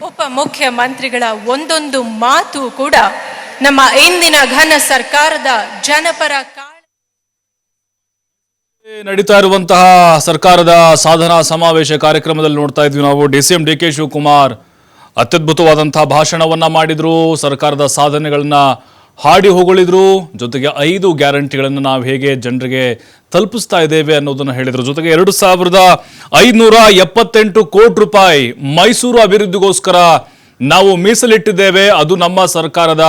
ಉಪಮುಖ್ಯಮಂತ್ರಿಗಳ ಒಂದೊಂದು ಮಾತು ಕೂಡ ನಮ್ಮ ಇಂದಿನ ಘನ ಸರ್ಕಾರದ ಜನಪರ ನಡೀತಾ ಇರುವಂತಹ ಸರ್ಕಾರದ ಸಾಧನಾ ಸಮಾವೇಶ ಕಾರ್ಯಕ್ರಮದಲ್ಲಿ ನೋಡ್ತಾ ಇದ್ವಿ ನಾವು. D C M D K Shivakumar ಅತ್ಯದ್ಭುತವಾದಂತಹ ಭಾಷಣವನ್ನ ಮಾಡಿದ್ರು. ಸರ್ಕಾರದ ಸಾಧನೆಗಳನ್ನ ಹಾಡಿ ಹೊಗಳಿದ್ರು, ಜೊತೆಗೆ ಐದು ಗ್ಯಾರಂಟಿಗಳನ್ನು ನಾವು ಹೇಗೆ ಜನರಿಗೆ ತಲುಪಿಸ್ತಾ ಇದ್ದೇವೆ ಅನ್ನೋದನ್ನ ಹೇಳಿದ್ರು. ಜೊತೆಗೆ ಎರಡು ಸಾವಿರದ ಐದುನೂರ ಎಪ್ಪತ್ತೆಂಟು ಕೋಟಿ ರೂಪಾಯಿ ಮೈಸೂರು ಅಭಿವೃದ್ಧಿಗೋಸ್ಕರ ನಾವು ಮೀಸಲಿಟ್ಟಿದ್ದೇವೆ. ಅದು ನಮ್ಮ ಸರ್ಕಾರದ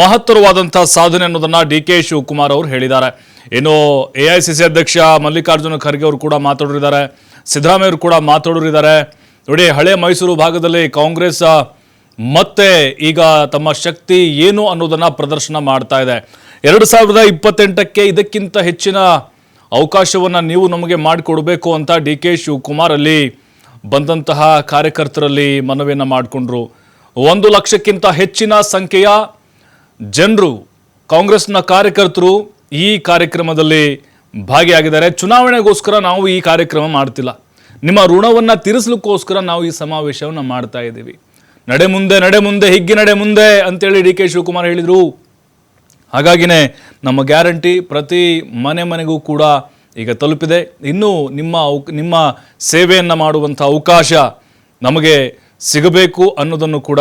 ಮಹತ್ತರವಾದಂಥ ಸಾಧನೆ ಅನ್ನೋದನ್ನ ಡಿ ಕೆ ಶಿವಕುಮಾರ್ ಅವರು ಹೇಳಿದ್ದಾರೆ. ಇನ್ನು ಎ ಐ ಸಿ ಸಿ ಅಧ್ಯಕ್ಷ ಮಲ್ಲಿಕಾರ್ಜುನ ಖರ್ಗೆ ಅವರು ಕೂಡ ಮಾತಾಡಿದ್ದಾರೆ ಸಿದ್ದರಾಮಯ್ಯ ಅವರು ಕೂಡ ಮಾತಾಡಿದ್ದಾರೆ ನೋಡಿ, ಹಳೆ ಮೈಸೂರು ಭಾಗದಲ್ಲಿ ಕಾಂಗ್ರೆಸ್ ಮತ್ತೆ ಈಗ ತಮ್ಮ ಶಕ್ತಿ ಏನು ಅನ್ನೋದನ್ನ ಪ್ರದರ್ಶನ ಮಾಡ್ತಾ ಇದೆ. ಎರಡು ಸಾವಿರದ ಇಪ್ಪತ್ತೆಂಟಕ್ಕೆ ಇದಕ್ಕಿಂತ ಹೆಚ್ಚಿನ ಅವಕಾಶವನ್ನ ನೀವು ನಮಗೆ ಮಾಡಿಕೊಡ್ಬೇಕು ಅಂತ ಡಿ ಕೆ ಶಿವಕುಮಾರ್ ಅಲ್ಲಿ ಬಂದಂತಹ ಕಾರ್ಯಕರ್ತರಲ್ಲಿ ಮನವಿಯನ್ನು ಮಾಡಿಕೊಂಡ್ರು. ಒಂದು ಲಕ್ಷಕ್ಕಿಂತ ಹೆಚ್ಚಿನ ಸಂಖ್ಯೆಯ ಜನರು, ಕಾಂಗ್ರೆಸ್ನ ಕಾರ್ಯಕರ್ತರು ಈ ಕಾರ್ಯಕ್ರಮದಲ್ಲಿ ಭಾಗಿಯಾಗಿದ್ದಾರೆ. ಚುನಾವಣೆಗೋಸ್ಕರ ನಾವು ಈ ಕಾರ್ಯಕ್ರಮ ಮಾಡ್ತಿಲ್ಲ. ನಿಮ್ಮ ಋಣವನ್ನು ತೀರಿಸಲಿಕ್ಕೋಸ್ಕರ ನಾವು ಈ ಸಮಾವೇಶವನ್ನು ಮಾಡ್ತಾ ಇದ್ದೀವಿ. ನಡೆ ಮುಂದೆ ನಡೆ ಮುಂದೆ ಹಿಗ್ಗಿ ನಡೆ ಮುಂದೆ ಅಂತೇಳಿ ಡಿ ಕೆ ಶಿವಕುಮಾರ್ ಹೇಳಿದರು. ಹಾಗಾಗಿನೇ ನಮ್ಮ ಗ್ಯಾರಂಟಿ ಪ್ರತಿ ಮನೆ ಮನೆಗೂ ಕೂಡ ಈಗ ತಲುಪಿದೆ. ಇನ್ನೂ ನಿಮ್ಮ ನಿಮ್ಮ ಸೇವೆಯನ್ನು ಮಾಡುವಂಥ ಅವಕಾಶ ನಮಗೆ ಸಿಗಬೇಕು ಅನ್ನೋದನ್ನು ಕೂಡ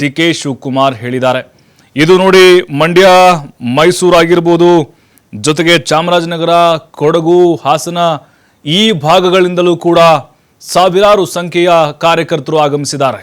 ಡಿ ಕೆ ಶಿವಕುಮಾರ್ ಹೇಳಿದ್ದಾರೆ. ಇದು ನೋಡಿ ಮಂಡ್ಯ, ಮೈಸೂರು ಆಗಿರ್ಬೋದು, ಜೊತೆಗೆ ಚಾಮರಾಜನಗರ, ಕೊಡಗು, ಹಾಸನ ಈ ಭಾಗಗಳಿಂದಲೂ ಕೂಡ ಸಾವಿರಾರು ಸಂಖ್ಯೆಯ ಕಾರ್ಯಕರ್ತರು ಆಗಮಿಸಿದ್ದಾರೆ.